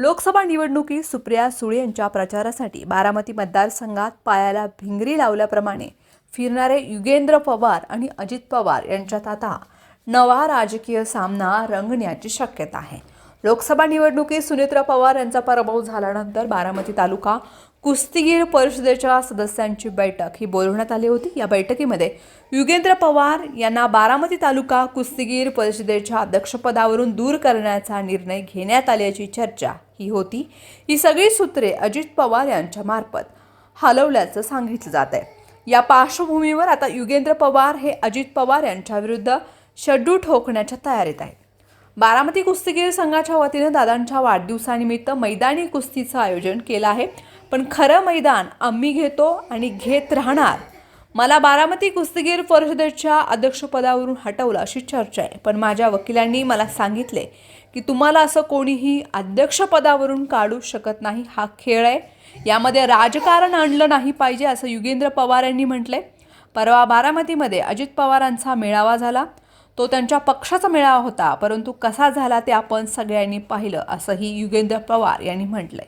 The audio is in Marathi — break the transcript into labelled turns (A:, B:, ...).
A: लोकसभा निवडणुकीत सुप्रिया सुळे यांच्या प्रचारासाठी बारामती मतदारसंघात पायाला भिंगरी लावल्याप्रमाणे फिरणारे युगेंद्र पवार आणि अजित पवार यांच्यात आता नवा राजकीय सामना रंगण्याची शक्यता आहे. लोकसभा निवडणुकीत सुनेत्रा पवार यांचा पराभव झाल्यानंतर बारामती तालुका कुस्तीगीर परिषदेच्या सदस्यांची बैठक ही बोलवण्यात आली होती. या बैठकीमध्ये युगेंद्र पवार यांना बारामती तालुका कुस्तीगीर परिषदेच्या अध्यक्षपदावरून दूर करण्याचा निर्णय घेण्यात आल्याची चर्चा ही होती. ही सगळी सूत्रे अजित पवार यांच्या मार्फत हलवल्याचं सांगितलं जात आहे. या पार्श्वभूमीवर आता युगेंद्र पवार हे अजित पवार यांच्या विरुद्ध शड्डू ठोकण्याच्या तयारीत आहेत. बारामती कुस्तीगीर संघाच्या वतीनं दादांच्या वाढदिवसानिमित्त मैदानी कुस्तीचं आयोजन केलं आहे. पण खरं मैदान आम्ही घेतो आणि घेत राहणार. मला बारामती कुस्तीगीर परिषदेच्या अध्यक्षपदावरून हटवलं अशी चर्चा आहे. पण माझ्या वकिलांनी मला सांगितले की तुम्हाला असं कोणीही अध्यक्षपदावरून काढू शकत नाही. हा खेळ आहे. यामध्ये राजकारण आणलं नाही पाहिजे असं युगेंद्र पवार यांनी म्हटलंय. परवा बारामतीमध्ये अजित पवारांचा मेळावा झाला. तो त्यांच्या पक्षाचा मेळावा होता परंतु कसा झाला ते आपण सगळ्यांनी पाहिलं असंही युगेंद्र पवार यांनी म्हटलंय.